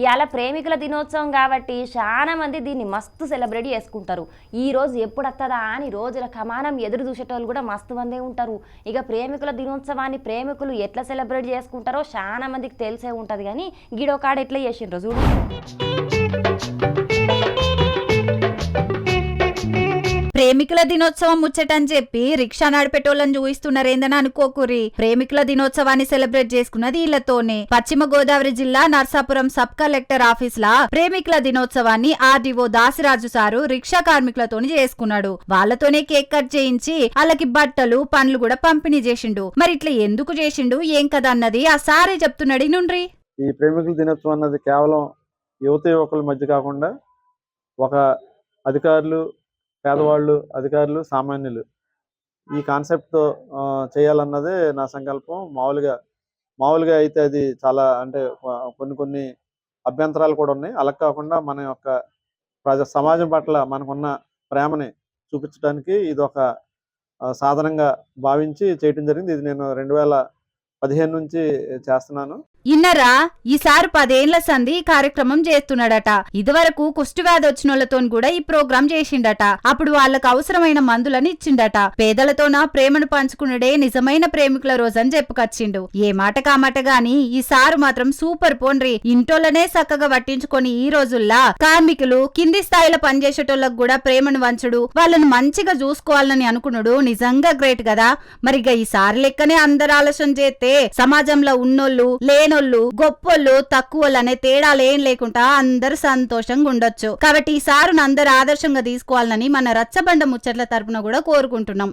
ఇవాళ ప్రేమికుల దినోత్సవం కాబట్టి చాలా మంది దీన్ని మస్తు సెలబ్రేట్ చేసుకుంటారు. ఈ రోజు ఎప్పుడు వస్తుందా అని రోజుల కమానం ఎదురు చూసేటోళ్ళు కూడా మస్తు మందే ఉంటారు. ఇక ప్రేమికుల దినోత్సవాన్ని ప్రేమికులు ఎట్లా సెలబ్రేట్ చేసుకుంటారో చాలా మందికి తెలిసే ఉంటుంది. కానీ గిడో కాడ ఎట్లా చేసిండ్రు చూడు. ప్రేమికుల దినోత్సవం ముచ్చటని చెప్పి రిక్షా నడిపేటోళ్ళని చూయిస్తున్నారేందని అనుకోకురి. ప్రేమికుల దినోత్సవాన్ని సెలబ్రేట్ చేసుకున్నది ఇళ్ళతోనే. పశ్చిమ గోదావరి జిల్లా నర్సాపురం సబ్ కలెక్టర్ ఆఫీస్ లా ప్రేమికుల దినోత్సవాన్ని ఆర్డీఓ దాసిరాజు సారు రిక్షా కార్మికులతోని చేసుకున్నాడు. వాళ్ళతోనే కేక్ కట్ చేయించి వాళ్ళకి బట్టలు పండ్లు కూడా పంపిణీ చేసిండు. మరి ఇట్లా ఎందుకు చేసిండు? ఏం కదా అన్నది ఆ సారే చెప్తున్నాడు నుండ్రి ఈ ప్రేమికుల దినోత్సవం అన్నది కేవలం యువత యువకుల మధ్య కాకుండా ఒక అధికారులు పేదవాళ్ళు అధికారులు సామాన్యులు. ఈ కాన్సెప్ట్తో చేయాలన్నదే నా సంకల్పం. మామూలుగా మామూలుగా అయితే అది చాలా అంటే కొన్ని కొన్ని అభ్యంతరాలు కూడా ఉన్నాయి. అలా కాకుండా మన యొక్క ప్రజ సమాజం పట్ల మనకున్న ప్రేమని చూపించడానికి ఇది ఒక సాధనంగా భావించి చేయటం జరిగింది. ఇది నేను రెండు వేల పదిహేను నుంచి చేస్తున్నాను. ఇన్నరా ఈసారి పదేళ్ళ సంధి ఈ కార్యక్రమం చేస్తున్నాడట. ఇదివరకు కుష్టివ్యాధి వాళ్ళతో కూడా ఈ ప్రోగ్రాం చేసిండట. అప్పుడు వాళ్ళకు అవసరమైన మందులని ఇచ్చిండట. పేదలతోన ప్రేమను పంచుకున్నడే నిజమైన ప్రేమికుల రోజని చెప్పుకొచ్చిండు. ఏ మాట కామాట గాని ఈసారి మాత్రం సూపర్ పోన్రి. ఇంటోళ్ళనే చక్కగా పట్టించుకొని ఈ రోజుల్లా కార్మికులు కింది స్థాయిలో పనిచేసేటోళ్ళకు కూడా ప్రేమను వంచుడు వాళ్ళని మంచిగా చూసుకోవాలని అనుకున్నాడు నిజంగా గ్రేట్ కదా. మరిగా ఈసారి లెక్కనే అందరు ఆలస్యం చేస్తే సమాజంలో ఉన్నోళ్ళు లేనోళ్ళు గొప్పోళ్ళు తక్కువలు అనే తేడాలేం లేకుండా అందరూ సంతోషంగా ఉండొచ్చు. కాబట్టి ఈ సారును అందరు ఆదర్శంగా తీసుకోవాలని మన రచ్చబండ ముచ్చట్ల తరపున కూడా కోరుకుంటున్నాం.